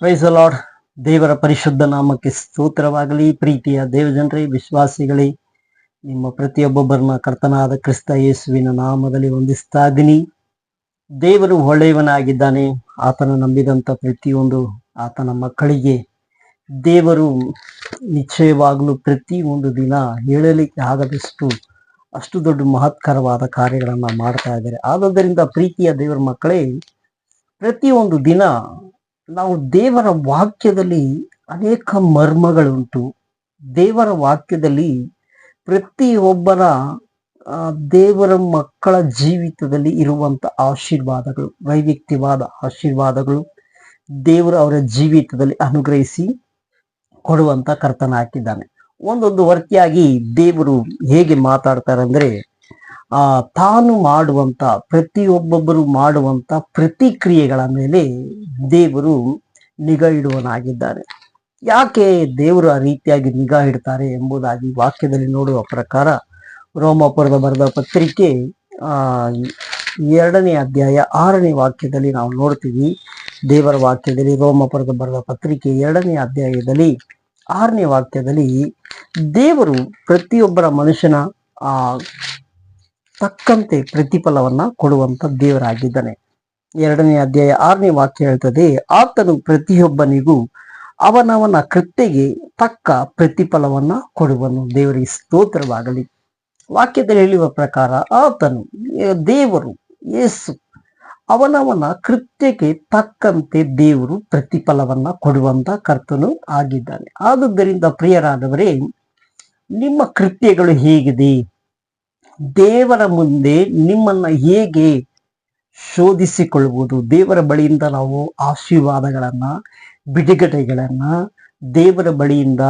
Price lord ದೇವರ ಪರಿಶುದ್ಧ ನಾಮಕ್ಕೆ ಸ್ತೋತ್ರವಾಗಲಿ. ಪ್ರೀತಿಯ ದೇವಜನರೇ, ವಿಶ್ವಾಸಿಗಳೇ, ನಿಮ್ಮ ಪ್ರತಿಯೊಬ್ಬೊಬ್ಬರನ್ನ ಕರ್ತನಾದ ಕ್ರಿಸ್ತ ಯೇಸುವಿನ ನಾಮದಲ್ಲಿ ವಂದಿಸ್ತಾ ಇದ್ದೀನಿ ದೇವರು ಒಳ್ಳೆಯವನಾಗಿದ್ದಾನೆ. ಆತನ ನಂಬಿದಂಥ ಪ್ರತಿಯೊಂದು ಆತನ ಮಕ್ಕಳಿಗೆ ದೇವರು ನಿಶ್ಚಯವಾಗಲೂ ಪ್ರತಿಯೊಂದು ದಿನ ಹೇಳಲಿಕ್ಕೆ ಆಗದಷ್ಟು ಅಷ್ಟು ದೊಡ್ಡ ಮಹತ್ಕರವಾದ ಕಾರ್ಯಗಳನ್ನು ಮಾಡ್ತಾ ಇದ್ದಾರೆ. ಆದ್ದರಿಂದ ಪ್ರೀತಿಯ ದೇವರ ಮಕ್ಕಳೇ, ಪ್ರತಿಯೊಂದು ದಿನ ನಾವು ದೇವರ ವಾಕ್ಯದಲ್ಲಿ ಅನೇಕ ಮರ್ಮಗಳುಂಟು. ದೇವರ ವಾಕ್ಯದಲ್ಲಿ ಪ್ರತಿಯೊಬ್ಬರ ದೇವರ ಮಕ್ಕಳ ಜೀವಿತದಲ್ಲಿ ಇರುವಂತ ಆಶೀರ್ವಾದಗಳು ವೈವಿಕ್ತಿವಾದ ಆಶೀರ್ವಾದಗಳು ದೇವರು ಅವರ ಜೀವಿತದಲ್ಲಿ ಅನುಗ್ರಹಿಸಿ ಕೊಡುವಂತ ಕರ್ತನ ಹಾಕಿದ್ದಾನೆ ಒಂದೊಂದು ವರ್ತಿಯಾಗಿ ದೇವರು ಹೇಗೆ ಮಾತಾಡ್ತಾರೆ ಅಂದ್ರೆ ಆ, ತಾನು ಮಾಡುವಂತ, ಪ್ರತಿಯೊಬ್ಬೊಬ್ಬರು ಮಾಡುವಂತ ಪ್ರತಿಕ್ರಿಯೆಗಳ ಮೇಲೆ ದೇವರು ನಿಗಾ ಇಡುವನಾಗಿದ್ದಾನೆ ಯಾಕೆ ದೇವರು ಆ ರೀತಿಯಾಗಿ ನಿಗಾ ಇಡ್ತಾರೆ ಎಂಬುದಾಗಿ ವಾಕ್ಯದಲ್ಲಿ ನೋಡುವ ಪ್ರಕಾರ, ರೋಮಾಪುರದ ಬರೆದ ಪತ್ರಿಕೆ, ಆ, ಎರಡನೇ ಅಧ್ಯಾಯ ಆರನೇ ವಾಕ್ಯದಲ್ಲಿ ನಾವು ನೋಡ್ತೀವಿ. ದೇವರ ವಾಕ್ಯದಲ್ಲಿ, ರೋಮಪುರದ ಬರೆದ ಪತ್ರಿಕೆ ಎರಡನೇ ಅಧ್ಯಾಯದಲ್ಲಿ, ಆರನೇ ವಾಕ್ಯದಲ್ಲಿ ದೇವರು ಪ್ರತಿಯೊಬ್ಬರ ಮನುಷ್ಯನ, ಆ ತಕ್ಕಂತೆ ಪ್ರತಿಫಲವನ್ನ ಕೊಡುವಂತ ದೇವರಾಗಿದ್ದಾನೆ. ಎರಡನೇ ಅಧ್ಯಾಯ ಆರನೇ ವಾಕ್ಯ ಹೇಳ್ತದೆ, ಆತನು ಪ್ರತಿಯೊಬ್ಬನಿಗೂ ಅವನವನ ಕೃತ್ಯಗೆ ತಕ್ಕ ಪ್ರತಿಫಲವನ್ನ ಕೊಡುವನು. ದೇವರಿಗೆ ಸ್ತೋತ್ರವಾಗಲಿ. ವಾಕ್ಯದಲ್ಲಿ ಹೇಳುವ ಪ್ರಕಾರ ಆತನು ದೇವರು ಯೇಸು ಅವನವನ ಕೃತ್ಯಕ್ಕೆ ತಕ್ಕಂತೆ ದೇವರು ಪ್ರತಿಫಲವನ್ನ ಕೊಡುವಂತ ಕರ್ತನು ಆಗಿದ್ದಾನೆ. ಆದುದರಿಂದ ಪ್ರಿಯರಾದವರೇ, ನಿಮ್ಮ ಕೃತ್ಯಗಳು ಹೇಗಿದೆ? ದೇವರ ಮುಂದೆ ನಿಮ್ಮನ್ನ ಹೇಗೆ ಶೋಧಿಸಿಕೊಳ್ಳುವುದು? ದೇವರ ಬಳಿಯಿಂದ ನಾವು ಆಶೀರ್ವಾದಗಳನ್ನ, ಬಿಡುಗಡೆಗಳನ್ನ, ದೇವರ ಬಳಿಯಿಂದ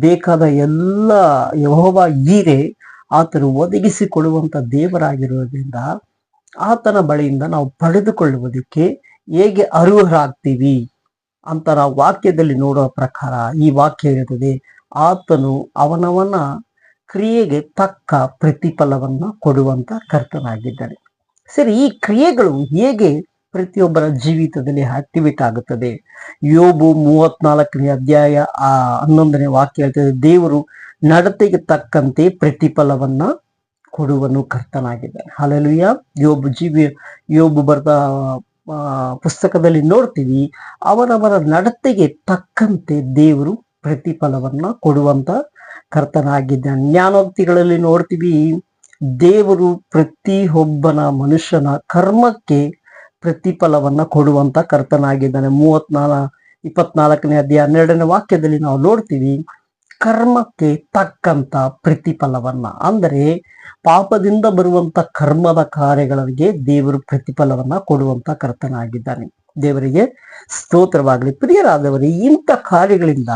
ಬೇಕಾದ ಎಲ್ಲ ಯಹೋವ ಈರೆ ಆತನು ಒದಗಿಸಿಕೊಡುವಂತ ದೇವರಾಗಿರುವುದರಿಂದ ಆತನ ಬಳಿಯಿಂದ ನಾವು ಪಡೆದುಕೊಳ್ಳುವುದಕ್ಕೆ ಹೇಗೆ ಅರ್ಹರಾಗ್ತೀವಿ ಅಂತ ನಾವು ವಾಕ್ಯದಲ್ಲಿ ನೋಡುವ ಪ್ರಕಾರ ಈ ವಾಕ್ಯ ಇರುತ್ತದೆ ಆತನು ಅವನವನ ಕ್ರಿಯೆಗೆ ತಕ್ಕ ಪ್ರತಿಫಲವನ್ನು ಕೊಡುವಂತ ಕರ್ತನಾಗಿದ್ದಾನೆ. ಸರಿ, ಈ ಕ್ರಿಯೆಗಳು ಹೇಗೆ ಪ್ರತಿಯೊಬ್ಬರ ಜೀವಿತದಲ್ಲಿ ಆಕ್ಟಿವೇಟ್ ಆಗುತ್ತದೆ? ಯೋಬು ಮೂವತ್ನಾಲ್ಕನೇ ಅಧ್ಯಾಯ, ಆ, ಹನ್ನೊಂದನೇ ವಾಕ್ಯ ಹೇಳ್ತದೆ, ದೇವರು ನಡತೆಗೆ ತಕ್ಕಂತೆ ಪ್ರತಿಫಲವನ್ನ ಕೊಡುವನು ಕರ್ತನಾಗಿದ್ದಾನೆ. ಹಾಲೆಲುಯ್ಯ ಯೋಬು ಜೀವಿ, ಯೋಬು ಬರ್ದ ಪುಸ್ತಕದಲ್ಲಿ ನೋಡ್ತೀವಿ ಅವರವರ ನಡತೆಗೆ ತಕ್ಕಂತೆ ದೇವರು ಪ್ರತಿಫಲವನ್ನ ಕೊಡುವಂತ ಕರ್ತನಾಗಿದ್ದಾನೆ. ಜ್ಞಾನೋಕ್ತಿಗಳಲ್ಲಿ ನೋಡ್ತೀವಿ, ದೇವರು ಪ್ರತಿ ಒಬ್ಬನ ಮನುಷ್ಯನ ಕರ್ಮಕ್ಕೆ ಪ್ರತಿಫಲವನ್ನ ಕೊಡುವಂತ ಕರ್ತನಾಗಿದ್ದಾನೆ. ಮೂವತ್ನಾಲ್, ಇಪ್ಪತ್ನಾಲ್ಕನೇ ಅಧ್ಯಾಯ ಹನ್ನೆರಡನೇ ವಾಕ್ಯದಲ್ಲಿ ನಾವು ನೋಡ್ತೀವಿ, ಕರ್ಮಕ್ಕೆ ತಕ್ಕಂತ ಪ್ರತಿಫಲವನ್ನ. ಅಂದರೆ ಪಾಪದಿಂದ ಬರುವಂತ ಕರ್ಮದ ಕಾರ್ಯಗಳಿಗೆ ದೇವರು ಪ್ರತಿಫಲವನ್ನ ಕೊಡುವಂತ ಕರ್ತನಾಗಿದ್ದಾನೆ. ದೇವರಿಗೆ ಸ್ತೋತ್ರವಾಗಲಿ. ಪ್ರಿಯರಾದವರೇ, ಇಂಥ ಕಾರ್ಯಗಳಿಂದ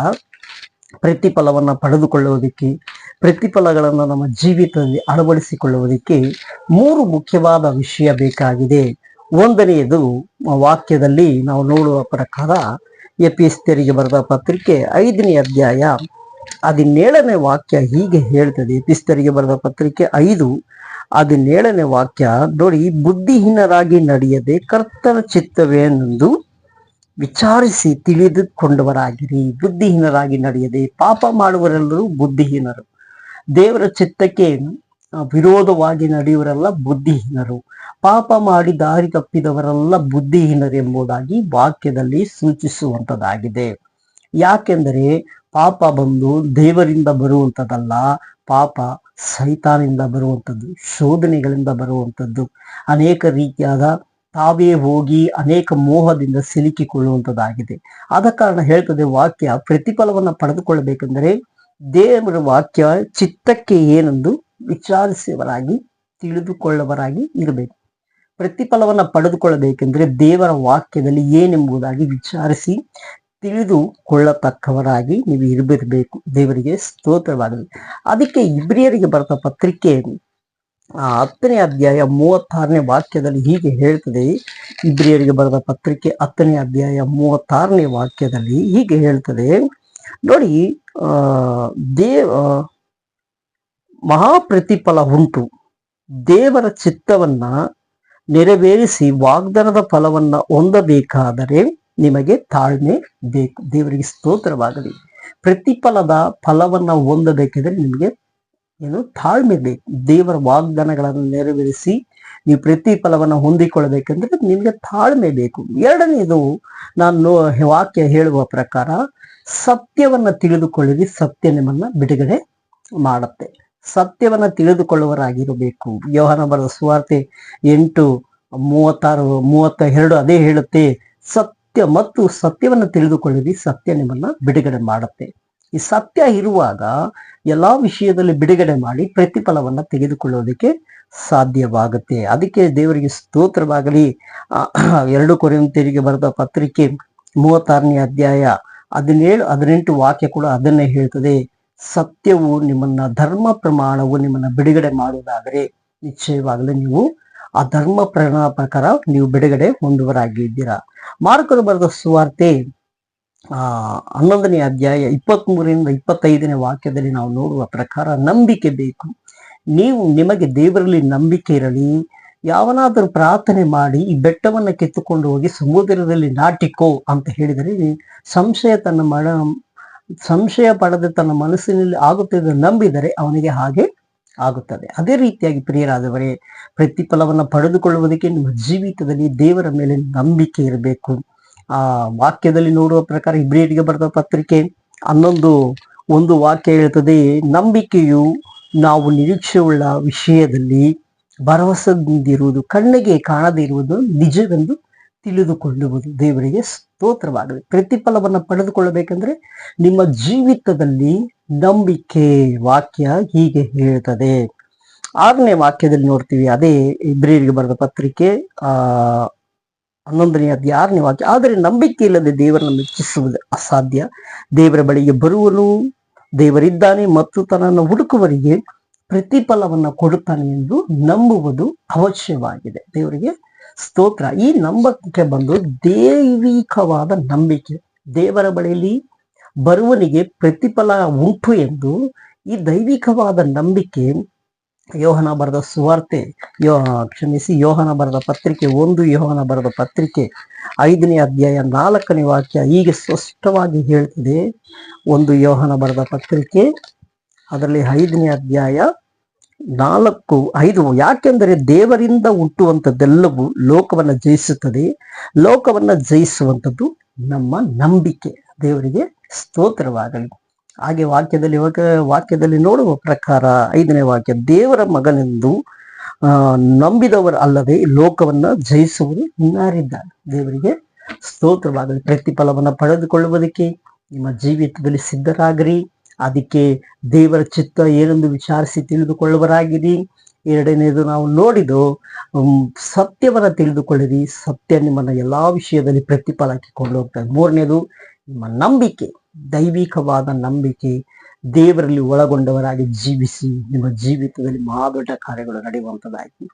ಪ್ರತಿಫಲವನ್ನ ಪಡೆದುಕೊಳ್ಳುವುದಕ್ಕೆ, ಪ್ರತಿಫಲಗಳನ್ನ ನಮ್ಮ ಜೀವಿತದಲ್ಲಿ ಅಳವಡಿಸಿಕೊಳ್ಳುವುದಕ್ಕೆ ಮೂರು ಮುಖ್ಯವಾದ ವಿಷಯ ಬೇಕಾಗಿದೆ. ಒಂದನೆಯದು ವಾಕ್ಯದಲ್ಲಿ ನಾವು ನೋಡುವ ಪ್ರಕಾರ ಎಪಿಸ್ತರಿಗೆ ಬರೆದ ಪತ್ರಿಕೆ ಐದನೇ ಅಧ್ಯಾಯ ಹದಿನೇಳನೇ ವಾಕ್ಯ ಹೀಗೆ ಹೇಳ್ತದೆ. ಎಪಿಸ್ತರಿಗೆ ಬರೆದ ಪತ್ರಿಕೆ ಐದು ಹದಿನೇಳನೇ ವಾಕ್ಯ, ನೋಡಿ, ಬುದ್ಧಿಹೀನರಾಗಿ ನಡೆಯದೆ ಕರ್ತನ ಚಿತ್ತವೇನೆಂದು ವಿಚಾರಿಸಿ ತಿಳಿದುಕೊಂಡವರಾಗಿರಿ, ಬುದ್ಧಿಹೀನರಾಗಿ ನಡೆಯದೆ, ಪಾಪ ಮಾಡುವರೆಲ್ಲರೂ ಬುದ್ಧಿಹೀನರು. ದೇವರ ಚಿತ್ತಕ್ಕೆ ವಿರೋಧವಾಗಿ ನಡೆಯುವರೆಲ್ಲ ಬುದ್ಧಿಹೀನರು. ಪಾಪ ಮಾಡಿ ದಾರಿ ತಪ್ಪಿದವರೆಲ್ಲ ಬುದ್ಧಿಹೀನರು ಎಂಬುದಾಗಿ ವಾಕ್ಯದಲ್ಲಿ ಸೂಚಿಸುವಂತದ್ದಾಗಿದೆ. ಯಾಕೆಂದರೆ ಪಾಪ ಬಂದು ದೇವರಿಂದ ಬರುವಂಥದ್ದಲ್ಲ ಪಾಪ ಸೈತಾನಿಂದ ಬರುವಂಥದ್ದು ಶೋಧನೆಗಳಿಂದ ಬರುವಂಥದ್ದು ಅನೇಕ ರೀತಿಯಾದ ತಾವೇ ಹೋಗಿ ಅನೇಕ ಮೋಹದಿಂದ ಸಿಲುಕಿಕೊಳ್ಳುವಂಥದ್ದಾಗಿದೆ ಆದ ಕಾರಣ ಹೇಳ್ತದೆ ವಾಕ್ಯ, ಪ್ರತಿಫಲವನ್ನು ಪಡೆದುಕೊಳ್ಳಬೇಕೆಂದರೆ ದೇವರ ವಾಕ್ಯ ಚಿತ್ತಕ್ಕೆ ಏನೆಂದು ವಿಚಾರಿಸುವರಾಗಿ ತಿಳಿದುಕೊಳ್ಳವರಾಗಿ ಇರಬೇಕು. ಪ್ರತಿಫಲವನ್ನು ಪಡೆದುಕೊಳ್ಳಬೇಕೆಂದರೆ ದೇವರ ವಾಕ್ಯದಲ್ಲಿ ಏನೆಂಬುದಾಗಿ ವಿಚಾರಿಸಿ, ತಿಳಿದುಕೊಳ್ಳತಕ್ಕವರಾಗಿ ನೀವು ಇರಬೇಕು ದೇವರಿಗೆ ಸ್ತೋತ್ರವಾಗಲಿ. ಅದಕ್ಕೆ ಇಬ್ರಿಯರಿಗೆ ಬರೆದ ಪತ್ರಿಕೆ ಆ ಹತ್ತನೇ ಅಧ್ಯಾಯ ಮೂವತ್ತಾರನೇ ವಾಕ್ಯದಲ್ಲಿ ಹೀಗೆ ಹೇಳ್ತದೆ. ಇಬ್ರಿಯರಿಗೆ ಬರೆದ ಪತ್ರಿಕೆ ಹತ್ತನೇ ಅಧ್ಯಾಯ ಮೂವತ್ತಾರನೇ ವಾಕ್ಯದಲ್ಲಿ ಹೀಗೆ ಹೇಳ್ತದೆ. ನೋಡಿ ದೇವ ಮಹಾಪ್ರತಿಫಲ ಉಂಟು. ದೇವರ ಚಿತ್ತವನ್ನ ನೆರವೇರಿಸಿ ವಾಗ್ದಾನದ ಫಲವನ್ನ ಹೊಂದಬೇಕಾದರೆ ನಿಮಗೆ ತಾಳ್ಮೆ ಬೇಕು. ದೇವರಿಗೆ ಸ್ತೋತ್ರವಾಗಲಿ. ಪ್ರತಿಫಲದ ಫಲವನ್ನ ಹೊಂದಬೇಕಿದ್ರೆ ನಿಮಗೆ ಏನು ತಾಳ್ಮೆ ಬೇಕು. ದೇವರ ವಾಗ್ದಾನಗಳನ್ನು ನೆರವೇರಿಸಿ ನೀವು ಪ್ರತಿಫಲವನ್ನು ಹೊಂದಿಕೊಳ್ಳಬೇಕಂದ್ರೆ ನಿಮಗೆ ತಾಳ್ಮೆ ಬೇಕು. ಎರಡನೇದು ನಾನು ವಾಕ್ಯ ಹೇಳುವ ಪ್ರಕಾರ ಸತ್ಯವನ್ನ ತಿಳಿದುಕೊಳ್ಳಿರಿ, ಸತ್ಯ ನಿಮ್ಮನ್ನು ಬಿಡುಗಡೆ ಮಾಡುತ್ತೆ. ಸತ್ಯವನ್ನ ತಿಳಿದುಕೊಳ್ಳುವರಾಗಿರಬೇಕು ಯೋಹನ ಬರೆದ ಸುವಾರ್ತೆ ಎಂಟು, ಮೂವತ್ತಾರು ಮೂವತ್ತ ಎರಡು ಅದೇ ಹೇಳುತ್ತೆ. ಸತ್ಯ ಮತ್ತು ಸತ್ಯವನ್ನ ತಿಳಿದುಕೊಳ್ಳಿರಿ, ಸತ್ಯ ನಿಮ್ಮನ್ನು ಬಿಡುಗಡೆ ಮಾಡುತ್ತೆ. ಈ ಸತ್ಯ ಇರುವಾಗ ಎಲ್ಲಾ ವಿಷಯದಲ್ಲಿ ಬಿಡುಗಡೆ ಮಾಡಿ ಪ್ರತಿಫಲವನ್ನ ತೆಗೆದುಕೊಳ್ಳೋದಕ್ಕೆ ಸಾಧ್ಯವಾಗುತ್ತೆ. ಅದಕ್ಕೆ ದೇವರಿಗೆ ಸ್ತೋತ್ರವಾಗಲಿ. ಎರಡು ಎರಡು ತೆರಿಗೆ ಬರೆದ ಪತ್ರಿಕೆ ಮೂವತ್ತಾರನೇ ಅಧ್ಯಾಯ ಹದಿನೇಳು, ಹದಿನೆಂಟು ವಾಕ್ಯ ಕೂಡ ಅದನ್ನೇ ಹೇಳ್ತದೆ. ಸತ್ಯವು ನಿಮ್ಮನ್ನ ಧರ್ಮ ಪ್ರಮಾಣವು ನಿಮ್ಮನ್ನ ಬಿಡುಗಡೆ ಮಾಡುವುದಾದರೆ ನಿಶ್ಚಯವಾಗಲೂ ನೀವು ಆ ಧರ್ಮ ಪ್ರಮಾಣ ಪ್ರಕಾರ ನೀವು ಬಿಡುಗಡೆ ಹೊಂದುವರಾಗಿದ್ದೀರಾ. ಮಾರ್ಕರು ಬರೆದ ಸುವಾರ್ತೆ ಆ, ಹನ್ನೊಂದನೇ ಅಧ್ಯಾಯ ಇಪ್ಪತ್ತ್ ಮೂರರಿಂದ ಇಪ್ಪತ್ತೈದನೇ ವಾಕ್ಯದಲ್ಲಿ ನಾವು ನೋಡುವ ಪ್ರಕಾರ ನಂಬಿಕೆ ಬೇಕು. ನೀವು ನಿಮಗೆ ದೇವರಲ್ಲಿ ನಂಬಿಕೆ ಇರಲಿ, ಯಾವನಾದರೂ ಪ್ರಾರ್ಥನೆ ಮಾಡಿ ಈ ಬೆಟ್ಟವನ್ನು ಕಿತ್ತುಕೊಂಡು ಹೋಗಿ ಸಮುದ್ರದಲ್ಲಿ ನಾಟಿಕೋ ಅಂತ ಹೇಳಿದರೆ ಸಂಶಯ ತನ್ನ ಮನ, ಸಂಶಯ ಪಡೆದ ತನ್ನ ಮನಸ್ಸಿನಲ್ಲಿ ಆಗುತ್ತದೆ ನಂಬಿದರೆ ಅವನಿಗೆ ಹಾಗೆ ಆಗುತ್ತದೆ. ಅದೇ ರೀತಿಯಾಗಿ ಪ್ರಿಯರಾದವರೇ, ಪ್ರತಿಫಲವನ್ನು ಪಡೆದುಕೊಳ್ಳುವುದಕ್ಕೆ ನಿಮ್ಮ ಜೀವಿತದಲ್ಲಿ ದೇವರ ಮೇಲೆ ನಂಬಿಕೆ ಇರಬೇಕು. ಆ, ವಾಕ್ಯದಲ್ಲಿ ನೋಡುವ ಪ್ರಕಾರ ಇಬ್ರಿಯರಿಗೆ ಬರೆದ ಪತ್ರಿಕೆ ಹನ್ನೊಂದು, ಒಂದು ವಾಕ್ಯ ಹೇಳ್ತದೆ ನಂಬಿಕೆಯು ನಾವು ನಿರೀಕ್ಷೆ ಉಳ್ಳ ವಿಷಯದಲ್ಲಿ ಭರವಸೆದಿಂದಿರುವುದು ಕಣ್ಣಿಗೆ ಕಾಣದೇ ಇರುವುದು, ನಿಜವೆಂದು ತಿಳಿದುಕೊಳ್ಳುವುದು. ದೇವರಿಗೆ ಸ್ತೋತ್ರವಾಗಿದೆ ಪ್ರತಿಫಲವನ್ನು ಪಡೆದುಕೊಳ್ಳಬೇಕಂದ್ರೆ ನಿಮ್ಮ ಜೀವಿತದಲ್ಲಿ ನಂಬಿಕೆ ವಾಕ್ಯ ಹೀಗೆ ಹೇಳ್ತದೆ. ಆರನೇ ವಾಕ್ಯದಲ್ಲಿ ನೋಡ್ತೀವಿ, ಅದೇ ಇಬ್ರಿಯರಿಗೆ ಬರೆದ ಪತ್ರಿಕೆ, ಆ ಹನ್ನೊಂದನೇ ಅಧ್ಯಾಯ ಆರನೇ ವಾಕ್ಯ, ಆದರೆ ನಂಬಿಕೆ ಇಲ್ಲದೆ ದೇವರನ್ನು ಮೆಚ್ಚಿಸುವುದು ಅಸಾಧ್ಯ. ದೇವರ ಬಳಿಗೆ ಬರುವನು ದೇವರಿದ್ದಾನೆ ಮತ್ತು ತನ್ನನ್ನು ಹುಡುಕುವರಿಗೆ ಪ್ರತಿಫಲವನ್ನು ಕೊಡುತ್ತಾನೆ ಎಂದು ನಂಬುವುದು ಅವಶ್ಯವಾಗಿದೆ. ದೇವರಿಗೆ ಸ್ತೋತ್ರ. ಈ ನಂಬಕ್ಕೆ ಬಂದು ದೈವಿಕವಾದ ನಂಬಿಕೆ. ದೇವರ ಬಳಿಯಲ್ಲಿ ಬರುವನಿಗೆ ಪ್ರತಿಫಲ ಉಂಟು ಎಂದು ಈ ದೈವಿಕವಾದ ನಂಬಿಕೆ ಯೋಹನ ಬರೆದ ಸುವಾರ್ತೆ, ಯೋ, ಕ್ಷಮಿಸಿ, ಯೋಹನ ಬರೆದ ಪತ್ರಿಕೆ ಒಂದು, ಯೋಹನ ಬರೆದ ಪತ್ರಿಕೆ ಐದನೇ ಅಧ್ಯಾಯ ನಾಲ್ಕನೇ ವಾಕ್ಯ ಹೀಗೆ ಸ್ಪಷ್ಟವಾಗಿ ಹೇಳ್ತದೆ. ಒಂದು ಯೋಹನ ಬರೆದ ಪತ್ರಿಕೆ, ಅದರಲ್ಲಿ ಐದನೇ ಅಧ್ಯಾಯ ನಾಲ್ಕು, ಐದು, ಯಾಕೆಂದರೆ ದೇವರಿಂದ ಹುಟ್ಟುವಂಥದ್ದೆಲ್ಲವೂ ಲೋಕವನ್ನ ಜಯಿಸುತ್ತದೆ. ಲೋಕವನ್ನ ಜಯಿಸುವಂಥದ್ದು ನಮ್ಮ ನಂಬಿಕೆ. ದೇವರಿಗೆ ಸ್ತೋತ್ರವಾಗಲಿ. ಹಾಗೆ ವಾಕ್ಯದಲ್ಲಿ ಇವಾಗ ವಾಕ್ಯದಲ್ಲಿ ನೋಡುವ ಪ್ರಕಾರ ಐದನೇ ವಾಕ್ಯ, ದೇವರ ಮಗನೆಂದು ನಂಬಿದವರು ಅಲ್ಲದೆ ಲೋಕವನ್ನ ಜಯಿಸುವುದು ಇನ್ನಾರಿದ್ದಾರೆ ದೇವರಿಗೆ ಸ್ತೋತ್ರವಾಗಲಿ, ಪ್ರತಿಫಲವನ್ನು ಪಡೆದುಕೊಳ್ಳುವುದಕ್ಕೆ ನಿಮ್ಮ ಜೀವಿತದಲ್ಲಿ ಸಿದ್ಧರಾಗಿರಿ. ಅದಕ್ಕೆ ದೇವರ ಚಿತ್ತ ಏನೆಂದು ವಿಚಾರಿಸಿ ತಿಳಿದುಕೊಳ್ಳುವರಾಗಿರಿ. ಎರಡನೇದು ನಾವು ನೋಡಿದು ಸತ್ಯವನ್ನ ತಿಳಿದುಕೊಳ್ಳಿರಿ. ಸತ್ಯ ನಿಮ್ಮನ್ನ ಎಲ್ಲಾ ವಿಷಯದಲ್ಲಿ ಪ್ರತಿಫಲಕ್ಕೆ ಕೊಂಡು ಹೋಗ್ತದೆ. ಮೂರನೇದು, ನಿಮ್ಮ ನಂಬಿಕೆ. ದೈವಿಕವಾದ ನಂಬಿಕೆ ದೇವರಲ್ಲಿ ಒಳಗೊಂಡವರಾಗಿ ಜೀವಿಸಿ ನಿಮ್ಮ ಜೀವಿತದಲ್ಲಿ ಮಹಾದೊಡ್ಡ ಕಾರ್ಯಗಳು ನಡೆಯುವಂಥದ್ದಾಗಿ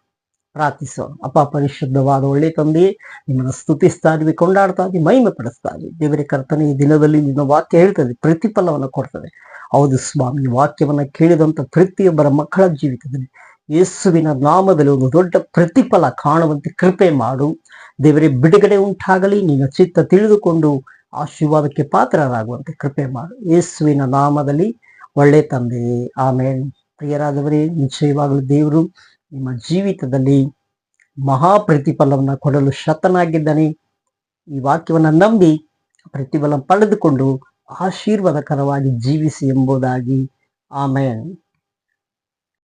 ಪ್ರಾರ್ಥಿಸೋ. ಅಪ್ಪ, ಪರಿಶುದ್ಧವಾದ ಒಳ್ಳೆ ತಂದೆ, ನಿಮ್ಮನ್ನು ಸ್ತುತಿಸ್ತಾ ಇದ್ವಿ ಕೊಂಡಾಡ್ತಾ ಇದ್ವಿ ಮಹಿಮೆ ಪಡಿಸ್ತಾ ಇದ್ವಿ ದೇವರ, ಕರ್ತನೆ, ಈ ದಿನದಲ್ಲಿ ನಿನ್ನ ವಾಕ್ಯ ಹೇಳ್ತದೆ, ಪ್ರತಿಫಲವನ್ನು ಕೊಡ್ತದೆ. ಹೌದು ಸ್ವಾಮಿ ವಾಕ್ಯವನ್ನ ಕೇಳಿದಂತ ಪ್ರತಿಯೊಬ್ಬರ ಮಕ್ಕಳ ಜೀವಿತದಲ್ಲಿ ಯೇಸುವಿನ ನಾಮದಲ್ಲಿ ಒಂದು ದೊಡ್ಡ ಪ್ರತಿಫಲ ಕಾಣುವಂತೆ ಕೃಪೆ ಮಾಡು. ದೇವರೇ, ಬಿಡುಗಡೆ ಉಂಟಾಗಲಿ, ನಿನ್ನ ಚಿತ್ತ ತಿಳಿದುಕೊಂಡು ಆಶೀರ್ವಾದಕ್ಕೆ ಪಾತ್ರರಾಗುವಂತೆ ಕೃಪೆ ಮಾಡು. ಯೇಸುವಿನ ನಾಮದಲ್ಲಿ ಒಳ್ಳೆ ತಂದೆ. ಆಮೇಲೆ ಪ್ರಿಯರಾದವರೇ, ನಿಶ್ಚಯವಾಗಲು ದೇವರು ನಿಮ್ಮ ಜೀವಿತದಲ್ಲಿ ಮಹಾ ಪ್ರತಿಫಲವನ್ನು ಕೊಡಲು ಶತನಾಗಿದ್ದಾನೆ. ಈ ವಾಕ್ಯವನ್ನು ನಂಬಿ ಪ್ರತಿಫಲ ಪಡೆದುಕೊಂಡು ಆಶೀರ್ವಾದಕರವಾಗಿ ಜೀವಿಸಿ ಎಂಬುದಾಗಿ. ಆಮೇನ್.